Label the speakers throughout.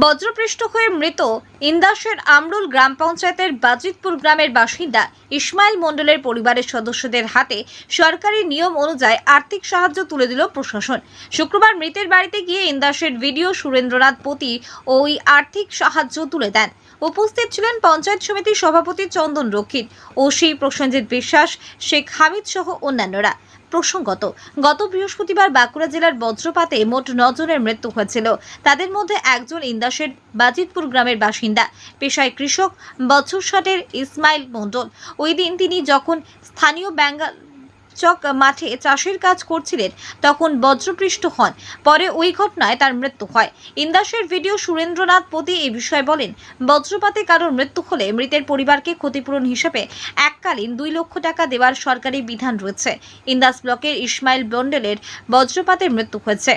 Speaker 1: বজ্রপৃষ্ট হয়ে মৃত ইন্দাসের আমরুল গ্রাম পঞ্চায়েতের বাজিতপুর গ্রামের বাসিন্দা ইসমাইল মণ্ডলের পরিবারের সদস্যদের হাতে সরকারি নিয়ম অনুযায়ী আর্থিক সাহায্য তুলে দিল প্রশাসন। শুক্রবার মৃতের বাড়িতে গিয়ে ইন্দাসের ভিডিও সুরেন্দ্রনাথ পতি ওই আর্থিক সাহায্য তুলে দেন। উপস্থিত ছিলেন পঞ্চায়েত সমিতির সভাপতি চন্দন রক্ষিত ও সেই প্রসেনজিৎ বিশ্বাস, শেখ হামিদ সহ অন্যান্যরা। প্রসঙ্গত, গত বৃহস্পতিবার বাঁকুড়া জেলার বজ্রপাতে মোট নজনের মৃত্যু হয়েছিল। তাদের মধ্যে একজন ইন্দাসের বাজিতপুর গ্রামের বাসিন্দা। পেশায় কৃষক বছর ষাটের ইসমাইল মণ্ডল। ওই দিন তিনি যখন স্থানীয় বেঙ্গাল চক মাঠে চাষের কাজ করছিলেন, তখন বজ্রপৃষ্ট হন। পরে ওই ঘটনায় তার মৃত্যু হয়। ইন্দাসের ভিডিও সুরেন্দ্রনাথ পতি এই বিষয়ে বলেন, বজ্রপাতে কারোর মৃত্যু হলে মৃতের পরিবারকে ক্ষতিপূরণ হিসেবে এককালীন দুই লক্ষ টাকা দেওয়ার সরকারি বিধান রয়েছে। ইন্দাস ব্লকের ইসমাইল বন্ডেলের বজ্রপাতে মৃত্যু হয়েছে।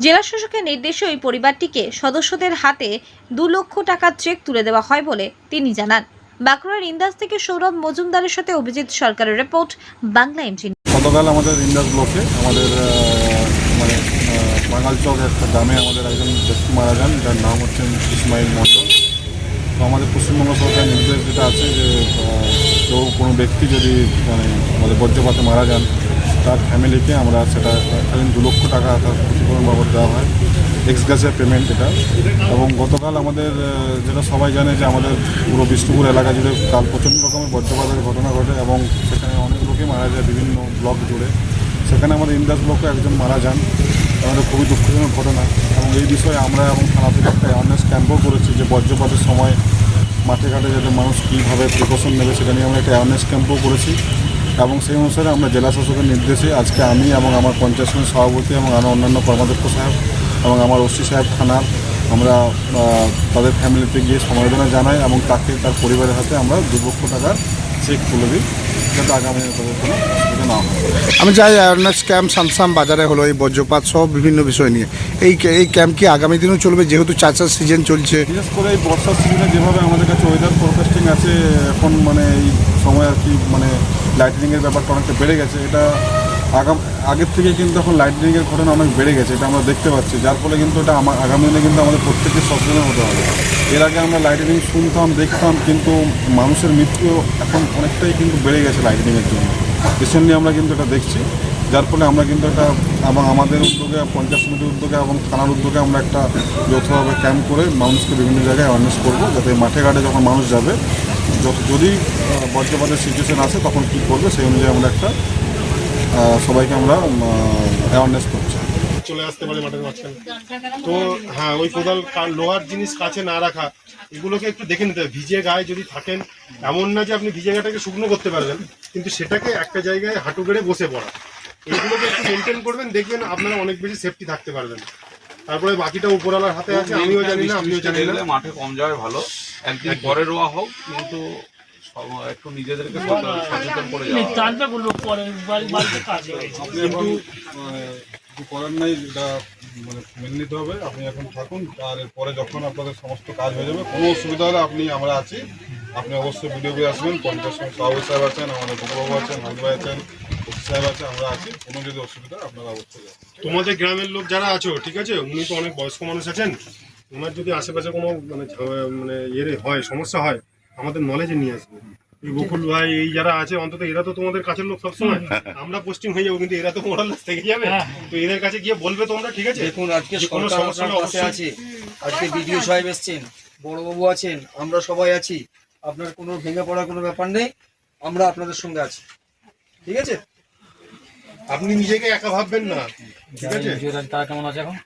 Speaker 1: জেলা শাসকের নির্দেশে ওই পরিবারটিকে সদস্যদের হাতে দু লক্ষ টাকার চেক তুলে দেওয়া হয় বলে তিনি জানান। বাঁকুড়ার ইন্দাস থেকে সৌরভ মজুমদারের সাথে অভিজিৎ সরকারের রিপোর্ট, বাংলা এমজি
Speaker 2: গতকাল আমাদের ইন্দাস ব্লকে আমাদের মানে বাঙাল চক একটা গ্রামে আমাদের একজন ব্যক্তি মারা যান, যার নাম হচ্ছেন ইসমাইল মন্ডল তো আমাদের পশ্চিমবঙ্গ সরকারের নির্দেশ যেটা আছে যে কেউ কোনো ব্যক্তি যদি মানে আমাদের বজ্রপাতে মারা যান, তার ফ্যামিলিকে আমরা সেটা এককালীন দু লক্ষ টাকা তার ক্ষতিপূরণ বাবদ দেওয়া হয়। এক্স গ্যাসের পেমেন্ট এটা। এবং গতকাল আমাদের যেটা সবাই জানে যে আমাদের পুরো বিষ্ণুপুর এলাকা জুড়ে কাল প্রচণ্ড রকমের বজ্রপাতের ঘটনা ঘটে এবং সেখানে অনেক লোকই মারা যায় বিভিন্ন ব্লক জুড়ে। সেখানে আমাদের ইন্দাস ব্লকে একজন মারা যান। আমাদের খুবই দুঃখজনক ঘটনা। এবং এই বিষয়ে আমরা এবং থানা থেকে একটা অ্যাওয়ারনেস ক্যাম্পও করেছি যে বজ্রপাতের সময় মাঠে ঘাটে যাতে মানুষ কীভাবে প্রিকশন নেবে সেটা নিয়ে আমরা একটা অ্যাওয়ারনেস ক্যাম্পও করেছি। এবং সেই অনুসারে আমরা জেলা শাসকের নির্দেশে আজকে আমি এবং আমার পঞ্চায়েত সমিতির সভাপতি এবং আরও অন্যান্য কর্মাধ্যক্ষ সাহেব এবং আমার ওসি সাহেব থানার আমরা তাদের ফ্যামিলিতে গিয়ে সমবেদনা জানাই এবং তাকে তার পরিবারের হাতে আমরা দু লক্ষ টাকার চেক তুলে দিই যাতে আগামী তাদের কোনো অসুবিধা না হয়।
Speaker 3: আমি চাই অ্যাওয়ারনেস ক্যাম্প সামসাম বাজারে হলো এই বজ্রপাত সহ বিভিন্ন বিষয় নিয়ে। এই এই ক্যাম্প কি আগামী দিনেও চলবে? যেহেতু চাষার সিজন চলছে।
Speaker 2: বিশেষ করে এই বর্ষার সিজনে যেভাবে আমাদের কাছে ওয়েদার ফোরকাস্টিং আছে এখন মানে এই সময় আর কি মানে লাইটনিংয়ের ব্যাপারটা অনেকটা বেড়ে গেছে। এটা আগাম আগের থেকে কিন্তু এখন লাইটনিংয়ের ঘটনা অনেক বেড়ে গেছে, এটা আমরা দেখতে পাচ্ছি। যার ফলে কিন্তু এটা আমার আগামী দিনে কিন্তু আমাদের প্রত্যেকের সচেতন হতে হবে। এর আগে আমরা লাইটনিং শুনতাম, দেখতাম, কিন্তু মানুষের মৃত্যু এখন অনেকটাই কিন্তু বেড়ে গেছে লাইটনিংয়ের জন্য। রিসেন্টলি আমরা কিন্তু এটা দেখছি। যার ফলে আমরা কিন্তু এটা এবং আমাদের উদ্যোগে, পঞ্চায়েত সমিতির উদ্যোগে এবং থানার উদ্যোগে আমরা একটা যৌথভাবে ক্যাম্প করে মানুষকে বিভিন্ন জায়গায় অ্যাওয়ারনেস করব, যাতে মাঠে ঘাটে যখন মানুষ যাবে, যত- যদি বজ্রপাতের সিচুয়েশন আসে, তখন কী করবে, সেই অনুযায়ী আমরা একটা সবাইকে আমরা অ্যাওয়ারনেস করছি।
Speaker 4: চলে আসতে পারে মাঠের মাঝখানে। তো হ্যাঁ ওই কোদাল লোহার জিনিস কাছে না রাখা এগুলোকে একটু দেখে নিতে হবে। ভিজে গায়ে যদি থাকেন এমন না যে আপনি ভিজে গাটাকে শুকনো করতে পারবেন কিন্তু সেটাকে একটা জায়গায় হাঁটু গেড়ে বসে পড়া। এইগুলোকে একটু মেনটেন করবেন দেখবেন আপনারা অনেক বেশি সেফটি থাকতে পারবেন। তারপরে বাকিটা উপরওয়ালার হাতে আছে আমিও জানি না আপনিও
Speaker 5: জানি
Speaker 4: না।
Speaker 5: মাঠে কম যাওয়াই ভালো। একদিন পরে রোয়া হোক কিন্তু একটু নিজেদেরকে সচেতন- করে
Speaker 6: পরে
Speaker 2: আপনি এখন মানে, করার নাই যেটা মানে মেনে নিতে হবে। আপনি এখন থাকুন আর এরপরে যখন আপনাদের সমস্ত কাজ হয়ে যাবে কোনো অসুবিধা হলে আপনি আমরা আছি। আপনি অবশ্যই ভিডিও করে আসবেন সমিতি সভাপতি সাহেব আছেন আমাদের বড়বাবু আছেন হাজবাই আছেন সাহেব আছে আমরা আছি। কোনো যদি অসুবিধা আপনারা অবশ্যই
Speaker 4: তোমাদের গ্রামের লোক যারা আছো ঠিক আছে? উনি তো অনেক বয়স্ক মানুষ আছেন। ওনার যদি আশেপাশে কোনো মানে মানে ইয়ে হয় সমস্যা হয় আমাদের নলেজে নিয়ে আসবে। এই বকুল ভাই এই যারা আছে অন্তত এরা তো তোমাদের কাছের লোক সবসময়। আমরা পোস্টিং হয়ে যাব কিন্তু এরা তো মোরাল থেকে যাবে। তো এদের কাছে গিয়ে বলবে তোমরা ঠিক আছে?
Speaker 7: দেখুন আজকে
Speaker 4: কোনো
Speaker 7: সরকার
Speaker 4: সমস্যা
Speaker 7: আছে। আজকে বিডিও সাহেব এসছেন বড়বাবু আছেন আমরা সবাই আছি। আপনার কোনো ভেঙে পড়ার কোনো ব্যাপার নেই আমরা আপনাদের সঙ্গে আছি। ঠিক আছে?
Speaker 4: আপনি নিজেকে একা ভাববেন না। ঠিক আছে?
Speaker 6: তারা কেমন আছে এখন?